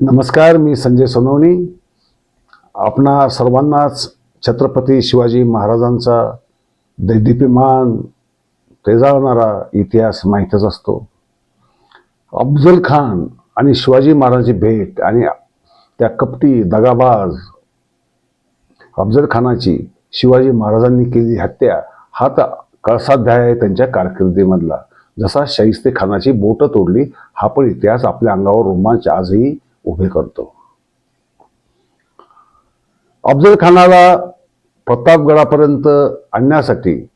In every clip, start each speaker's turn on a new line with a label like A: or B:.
A: नमस्कार मी संजय सोनवणी. आपणा सर्वांनाच छत्रपती शिवाजी महाराजांचा दैदिप्यमान तेजावणारा इतिहास माहीतच असतो. अफजल खान आणि शिवाजी महाराजांची भेट आणि त्या कपटी दगाबाज अफजल खानाची शिवाजी महाराजांनी केलेली हत्या हा तर कळसाध्याय आहे त्यांच्या कारकिर्दीमधला. जसा शाहिस्ते खानाची बोटं तोडली हा पण इतिहास आपल्या अंगावर रोमांच आजही उभे करतो अफजल खानाला प्रतापगडापर्यंत आणण्यासाठी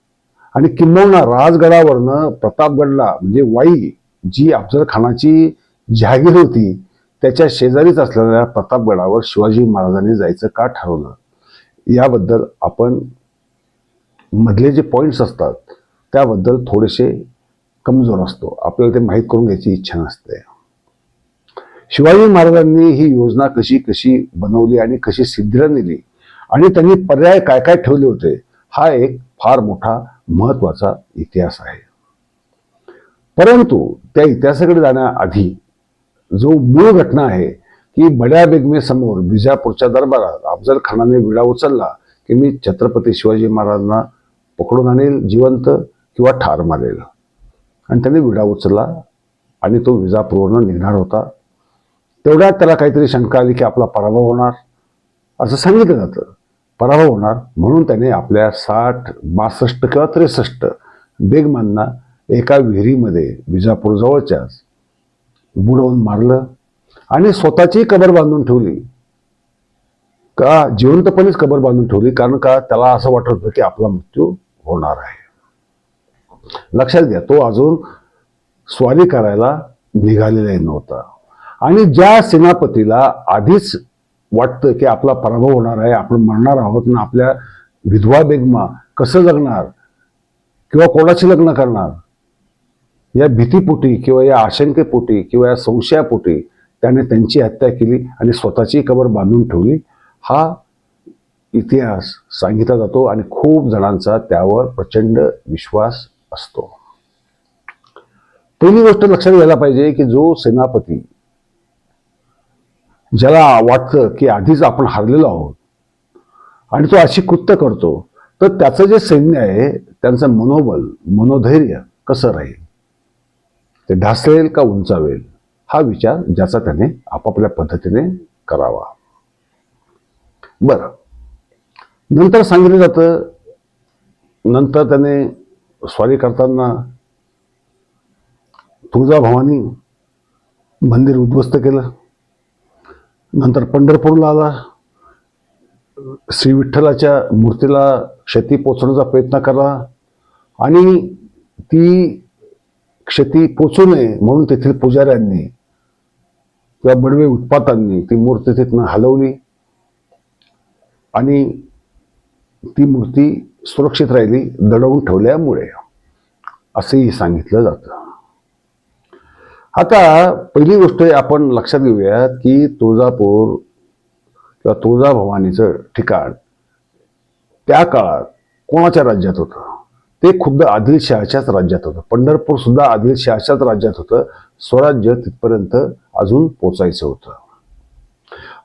A: आणि किंबहुना राजगडावरनं प्रतापगडला म्हणजे वाई जी अफजल खानाची जहागीर होती त्याच्या शेजारीच असलेल्या प्रतापगडावर शिवाजी महाराजांनी जायचं का ठरवलं? याबद्दल आपण मधले जे पॉईंट्स असतात त्याबद्दल थोडेसे कमजोर असतो. आपल्याला ते माहीत करून घ्यायची इच्छा नसते. शिवाजी महाराजांनी ही योजना कशी कशी बनवली आणि कशी सिद्धीला नेली आणि त्यांनी पर्याय काय काय ठेवले होते हा एक फार मोठा महत्त्वाचा इतिहास आहे. परंतु त्या इतिहासाकडे जाण्याआधी जो मूळ घटना आहे की बड्या बेगमेसमोर बिजापूरच्या दरबारात अफजल खानाने विडा उचलला की मी छत्रपती शिवाजी महाराजांना पकडून आणेल जिवंत किंवा ठार मारेल. आणि त्याने विडा उचलला आणि तो विजापूरवरनं निघणार होता. तेवढ्यात त्याला काहीतरी शंका आली की आपला पराभव होणार. असं सांगितलं जातं. पराभव होणार म्हणून त्याने आपल्या साठ बासष्ट किंवा त्रेसष्ट बेगमांना एका विहिरीमध्ये विजापूर जवळच्याच बुडवून मारलं आणि स्वतःची कबर बांधून ठेवली. का? जिवंतपणेच कबर बांधून ठेवली. कारण का? त्याला असं वाटत होतं की आपला मृत्यू होणार आहे. लक्षात घ्या तो अजून स्वारी करायला निघालेला नव्हता. आणि ज्या सेनापतीला आधीच वाटतं की आपला पराभव होणार आहे आपण मरणार आहोत ना आपल्या विधवा बेगमा कसं जगणार किंवा कोणाशी लग्न करणार या भीतीपोटी किंवा या आशंकेपोटी किंवा या संशयापोटी त्याने त्यांची हत्या केली आणि स्वतःची कबर बांधून ठेवली हा इतिहास सांगितला जातो आणि खूप जणांचा त्यावर प्रचंड विश्वास असतो. पहिली गोष्ट लक्षात घ्यायला पाहिजे की जो सेनापती ज्याला वाटतं की आधीच आपण हारलेलो आहोत आणि तो अशी कृत्य करतो तर त्याचं जे सैन्य आहे त्यांचं मनोबल मनोधैर्य कसं राहील? ते ढासळेल का उंचावेल? हा विचार ज्याचा त्याने आपापल्या पद्धतीने करावा. बरं. नंतर सांगितलं जातं नंतर त्याने स्वारी करताना तुळजाभवानी मंदिर उद्ध्वस्त केलं. नंतर पंढरपूरला आला श्री विठ्ठलाच्या मूर्तीला क्षती पोचवण्याचा प्रयत्न करा. आणि ती क्षती पोचू नये म्हणून तेथील पुजाऱ्यांनी किंवा बडवे उत्पातांनी ती मूर्ती तिथनं हलवली. आणि ती मूर्ती सुरक्षित राहिली दडवून ठेवल्यामुळे असेही सांगितलं जातं. आता पहिली गोष्ट आपण लक्षात घेऊयात की तुळजापूर किंवा तुळजाभवानीचं ठिकाण त्या काळात कोणाच्या राज्यात होतं? ते खुद्द आदिलशहाच्याच राज्यात होतं. पंढरपूर सुद्धा आदिलशहाच्याच राज्यात होतं. स्वराज्य तिथपर्यंत अजून पोचायचं होतं.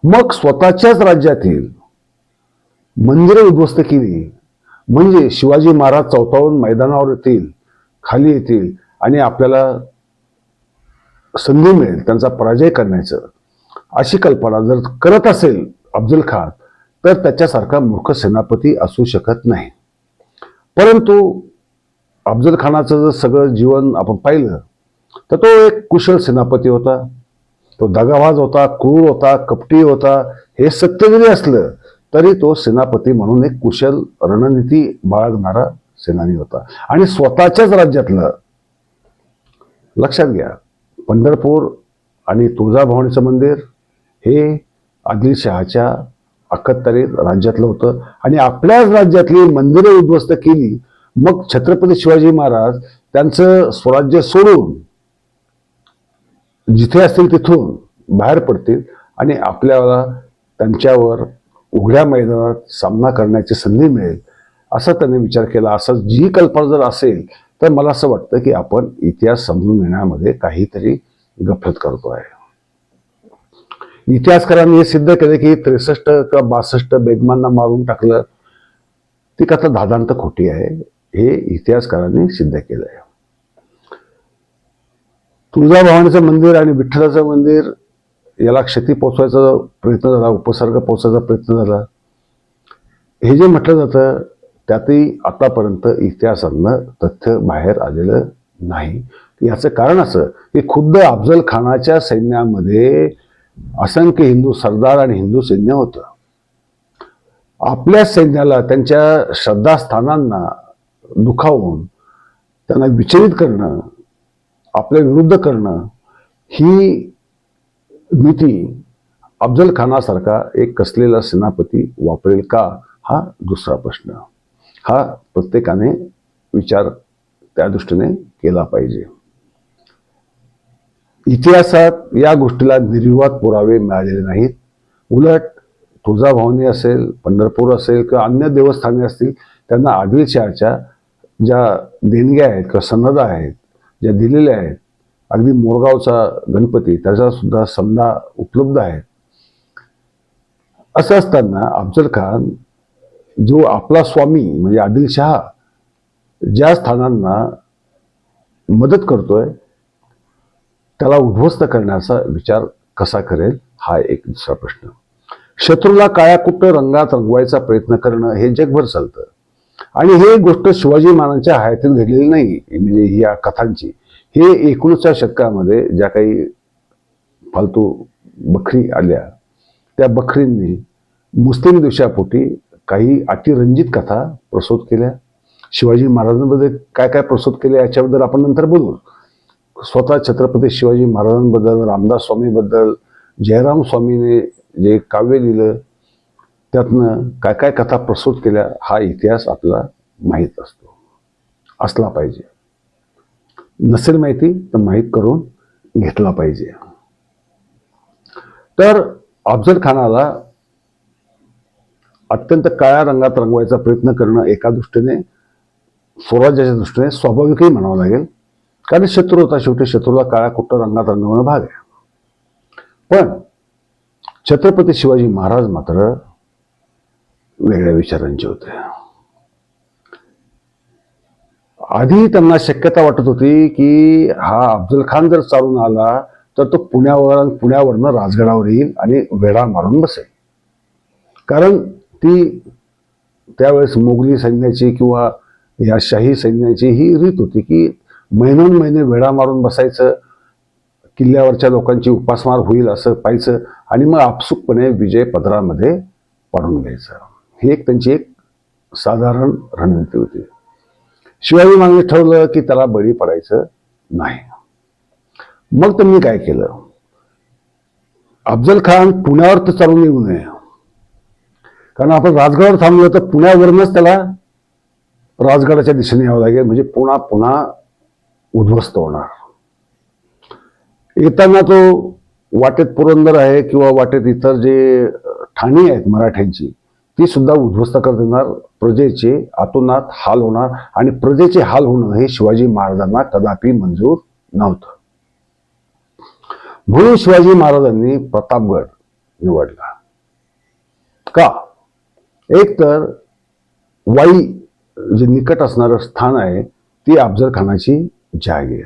A: मग स्वतःच्याच राज्यातील मंदिरं उद्ध्वस्त केली. म्हणजे शिवाजी महाराज चौथावून मैदानावर येतील खाली येतील आणि आपल्याला संधी मिळेल त्यांचा पराजय करण्याचं अशी कल्पना जर करत असेल अफजल खान तर त्याच्यासारखा मूर्ख सेनापती असू शकत नाही. परंतु अफजल खानाचं जर सगळं जीवन आपण पाहिलं तर तो एक कुशल सेनापती होता. तो दगावाज होता क्रूर होता कपटी होता हे सत्य जरी असलं तरी तो सेनापती म्हणून एक कुशल रणनीती बाळगणारा सेनानी होता. आणि स्वतःच्याच राज्यातलं लक्षात घ्या पंढरपूर आणि तुळजाभवानीचं मंदिर हे आदिलशहाच्या अखत्यारीत राज्यातलं होतं. आणि आपल्याच राज्यातली मंदिरं उद्ध्वस्त केली. मग छत्रपती शिवाजी महाराज त्यांचं स्वराज्य सोडून जिथे असतील तिथून बाहेर पडतील आणि आपल्याला त्यांच्यावर उघड्या मैदानात सामना करण्याची संधी मिळेल. असा त्याने विचार केला. असं जी कल्पना जर असेल तर मला असं वाटतं की आपण इतिहास समजून घेण्यामध्ये काहीतरी गफलत करतो आहे. इतिहासकारांनी हे सिद्ध केलं की त्रेसष्ट किंवा बासष्ट बेगमांना मारून टाकलं ती कथा दादांत खोटी आहे हे इतिहासकारांनी सिद्ध केलं आहे. तुळजाभवानीचं मंदिर आणि विठ्ठलाचं मंदिर याला क्षती पोचवायचा प्रयत्न झाला उपसर्ग पोचवायचा प्रयत्न झाला. हे जे म्हटलं जातं त्यातही आतापर्यंत इतिहासातनं तथ्य बाहेर आलेलं नाही. याचं कारण असं की खुद्द अफजल खानाच्या सैन्यामध्ये असंख्य हिंदू सरदार आणि हिंदू सैन्य होतं. आपल्या सैन्याला त्यांच्या श्रद्धास्थानांना दुखावून त्यांना विचलित करणं आपल्या विरुद्ध करणं ही नीती अफजल खानासारखा एक कसलेला सेनापती वापरेल का हा दुसरा प्रश्न. हा प्रत्येकाने विचार त्या दृष्टीने केला पाहिजे. इतिहासात या गोष्टीला निर्विवाद पुरावे मिळालेले नाहीत. उलट तुळजाभवानी असेल पंढरपूर असेल किंवा अन्य देवस्थाने असतील त्यांना आदिलशहाच्या ज्या देणग्या आहेत किंवा सनदा आहेत ज्या दिलेल्या आहेत अगदी मोरगावचा गणपती त्याचा सुद्धा उपलब्ध आहे असं असताना अफजल खान जो आपला स्वामी म्हणजे आदिलशाह ज्या स्थानांना मदत करतोय त्याला उद्ध्वस्त करण्याचा विचार कसा करेल हा एक दुसरा प्रश्न. शत्रूला काळ्याकुट्ट रंगात रंगवायचा प्रयत्न करणं हे जगभर चालतं. आणि हे गोष्ट शिवाजी महाराजांच्या हयातीत घडलेली नाही म्हणजे या कथांची. हे एकोणीसच्या शतकामध्ये ज्या काही फालतू बखरी आल्या त्या बखरींनी मुस्लिम दिवसापोटी काही अतिरंजित कथा प्रस्तुत केल्या. शिवाजी महाराजांबद्दल काय काय प्रस्तुत केले याच्याबद्दल आपण नंतर बोलू. स्वतः छत्रपती शिवाजी महाराजांबद्दल रामदास स्वामीबद्दल जयराम स्वामीने जे काव्य लिहिलं त्यातनं काय काय कथा प्रस्तुत केल्या हा इतिहास आपला माहीत असतो. असला पाहिजे. नसेल माहिती तर माहीत करून घेतला पाहिजे. तर अफजल खानाला अत्यंत काळ्या रंगात रंगवायचा प्रयत्न करणं एका दृष्टीने स्वराज्याच्या दृष्टीने स्वाभाविकही म्हणावं लागेल. कारण शत्रू होता शेवटी शत्रूला काळ्या कुट्ट रंगात रंगवणं भाग आहे. पण छत्रपती शिवाजी महाराज मात्र वेगळ्या विचारांचे होते. आधी त्यांना शक्यता वाटत होती की हा अफजल खान जर चालून आला तर तो पुण्यावर पुण्यावरनं राजगडावर येईल आणि वेढा मारून बसेल. कारण ती त्यावेळेस मोगली सैन्याची किंवा या शाही सैन्याची ही रीत होती की महिनोन महिने वेढा मारून बसायचं किल्ल्यावरच्या लोकांची उपासमार होईल असं पाहायचं आणि मग आपसुकपणे विजय पदरामध्ये पाडून घ्यायचं. ही एक त्यांची एक साधारण रणनीती होती. शिवाजी महाराजांनी ठरवलं की त्याला बळी पडायचं नाही. मग त्यांनी काय केलं? अफजल खान पुण्यावर तर चालून येऊ नये. कारण आपण राजगडावर थांबलो तर पुण्यावरूनच त्याला राजगडाच्या दिशेने यावं लागेल. म्हणजे पुन्हा पुन्हा उद्ध्वस्त होणार. येताना तो वाटेत पुरंदर आहे किंवा वाटेत इतर जे ठाणी आहेत मराठ्यांची ती सुद्धा उद्ध्वस्त कर देणार प्रजेचे आतोनात हाल होणार आणि प्रजेचे हाल होणं हे शिवाजी महाराजांना कदापि मंजूर नव्हतं. म्हणून शिवाजी महाराजांनी प्रतापगड निवडला. का? एक तर वाई जे निकट असणारं स्थान आहे ती अफजल खानाची जागीर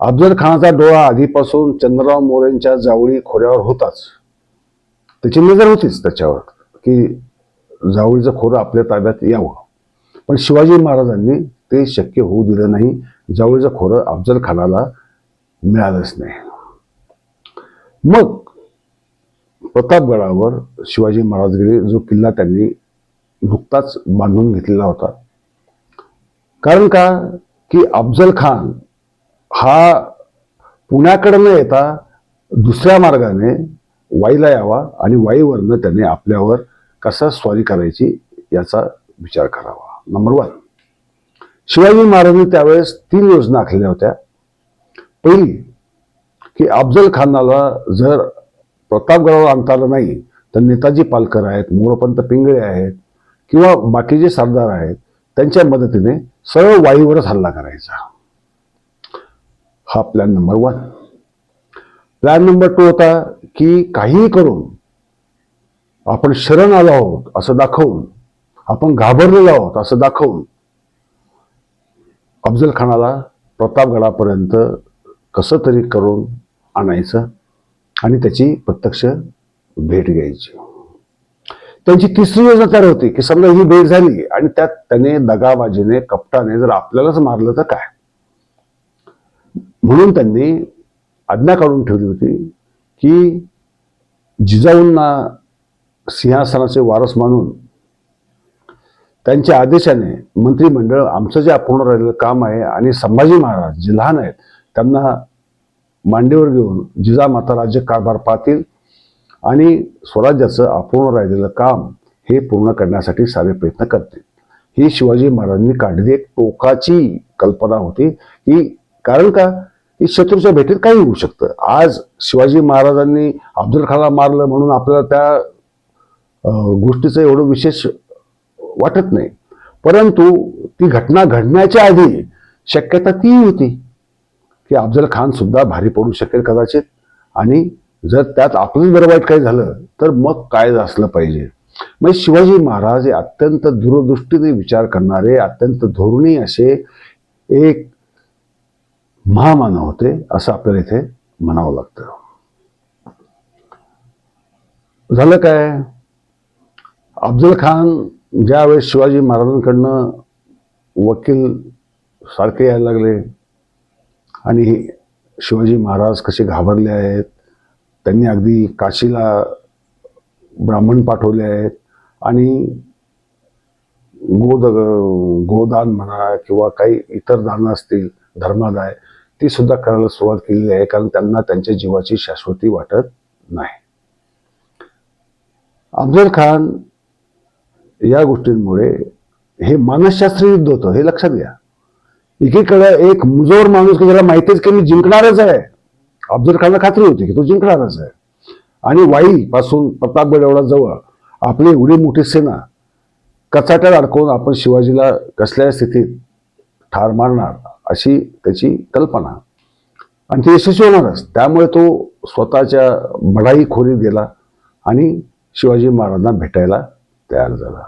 A: अफजल खानाचा डोळा आधीपासून चंद्रराव मोरेंच्या जावळी खोऱ्यावर होताच. त्याची नजर होतीच त्याच्यावर की जावळीचं खोरं आपल्या ताब्यात यावं. पण शिवाजी महाराजांनी ते शक्य होऊ दिलं नाही जावळीचं खोरं अफजल खानाला मिळालंच नाही. मग प्रतापगडावर शिवाजी महाराज गेले जो किल्ला त्यांनी नुकताच बांधून घेतलेला होता. कारण का? की अफजल खान हा पुण्याकडे न येता दुसऱ्या मार्गाने वाईला यावा आणि वाईवरनं त्याने आपल्यावर कसा स्वारी करायची याचा विचार करावा. नंबर वन शिवाजी महाराजांनी त्यावेळेस तीन योजना आखलेल्या होत्या. पहिली की अफजल खानाला जर प्रतापगडावर आणता आलं नाही तर नेताजी पालकर आहेत मोरपंत पिंगळे आहेत किंवा बाकीचे सरदार आहेत त्यांच्या मदतीने सरळ वाईवरच हल्ला करायचा. हा plan number one plan number two होता की काहीही करून आपण शरण आलो आहोत असं दाखवून आपण घाबरलेलो आहोत असं दाखवून अफजल खानाला प्रतापगडापर्यंत कसं तरी करून आणायचं? आणि त्याची प्रत्यक्ष भेट घ्यायची. त्यांची तिसरी योजना तयार होती की समजा ही भेट झाली आणि त्यात त्याने दगाबाजीने कपटाने जर आपल्यालाच मारलं तर काय? म्हणून त्यांनी आज्ञा काढून ठेवली होती की जिजाऊंना सिंहासनाचे वारस मानून त्यांच्या आदेशाने मंत्रिमंडळ आमचं जे अपूर्ण राहिलेलं काम आहे आणि संभाजी महाराज जे लहान आहेत त्यांना मांडीवर घेऊन जिजामाता राज्य कारभार पाहतील आणि स्वराज्याचं अपूर्ण राहिलेलं काम हे पूर्ण करण्यासाठी सारे प्रयत्न करतील. ही शिवाजी महाराजांनी काढलेली एक टोकाची कल्पना होती की कारण का? की शत्रूच्या भेटीत काही होऊ शकतं. आज शिवाजी महाराजांनी अब्दुल खाला मारलं म्हणून आपल्याला त्या गोष्टीचं एवढं विशेष वाटत नाही. परंतु ती घटना घडण्याच्या आधी शक्यता ती होती. की अफजल खान सुद्धा भारी पडू शकेल कदाचित. आणि जर त्यात आपलं जर वाईट काही झालं तर मग काय असलं पाहिजे? मग शिवाजी महाराज हे अत्यंत दूरदृष्टीने विचार करणारे अत्यंत धोरणी असे एक महामानव होते असं आपल्याला इथे म्हणावं लागतं. झालं काय? अफजल खान ज्यावेळेस शिवाजी महाराजांकडनं वकील सारखे यायला लागले आणि शिवाजी महाराज कसे घाबरले आहेत त्यांनी अगदी काशीला ब्राह्मण पाठवले आहेत आणि गोद गोदान म्हणा किंवा काही इतर दानं असतील धर्मादाय ती सुद्धा करायला सुरुवात केलेली आहे कारण त्यांना त्यांच्या जीवाची शाश्वती वाटत नाही. अफजल खान या गोष्टींमुळे हे मानसशास्त्रीय युद्ध होतं हे लक्षात घ्या. एकीकडे एक मुजोर माणूस की ज्याला माहितीच की मी जिंकणारच आहे. अफजल खानला खात्री होती की तो जिंकणारच आहे. आणि वाई पासून प्रतापगड एवढा जवळ आपली एवढी मोठी सेना कचाट्यात अडकवून आपण शिवाजीला कसल्या स्थितीत ठार मारणार अशी त्याची कल्पना. आणि ते यशस्वी होणारच. त्यामुळे तो स्वतःच्या बढाई खोरीत गेला आणि शिवाजी महाराजांना भेटायला तयार झाला.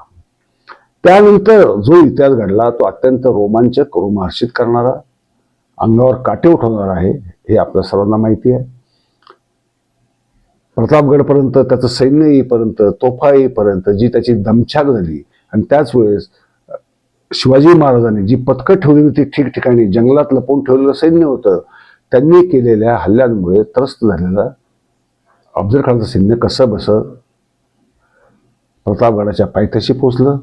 A: त्यानंतर जो इतिहास घडला तो अत्यंत रोमांचक रोमार्शित करणारा अंगावर काटे उठवणारा आहे हे आपल्या सर्वांना माहिती आहे. प्रतापगडपर्यंत त्याचं सैन्य येईपर्यंत तोफा येईपर्यंत जी त्याची दमछाक झाली आणि त्याच वेळेस शिवाजी महाराजांनी जी पथकं ठेवली होती ठिकठिकाणी जंगलात लपवून ठेवलेलं सैन्य होतं त्यांनी केलेल्या हल्ल्यांमुळे त्रस्त झालेलं अफजल खानचं सैन्य कसं बसं प्रतापगडाच्या पायथ्याशी पोचलं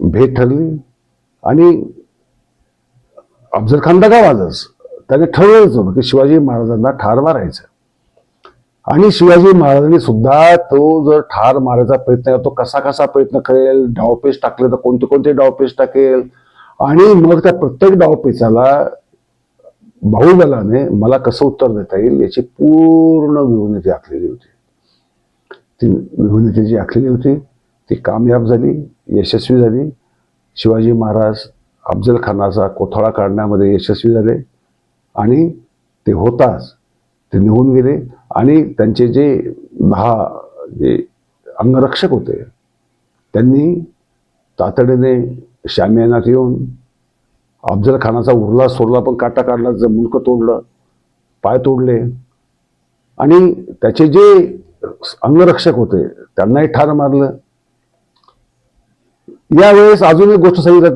A: भेट ठरली. आणि अफजल खान दगावाजच त्याने ठरवलंच होतं की शिवाजी महाराजांना ठार मारायचं. आणि शिवाजी महाराजांनी सुद्धा तो जर ठार मारायचा प्रयत्न तो कसा कसा प्रयत्न करेल? डावपेच टाकले तर कोणते कोणते डावपेच टाकेल? आणि मग त्या प्रत्येक डावपेचाला बाहुबलाने मला कसं उत्तर देता येईल याची पूर्ण विवृत्ती आखलेली होती. ती विवृत्ती जी आखलेली होती ती कामयाब झाली यशस्वी झाली. शिवाजी महाराज अफजल खानाचा कोथळा काढण्यामध्ये यशस्वी झाले आणि ते होताच. ते निघून गेले आणि त्यांचे जे दहा जे अंगरक्षक होते त्यांनी तातडीने शामियानात येऊन अफजल खानाचा उरला सोरला पण काटा काढला मुंडकं तोडलं पाय तोडले. आणि त्याचे जे अंगरक्षक होते त्यांनाही ठार मारलं. यावेळेस अजून एक गोष्ट सांगितली जाते.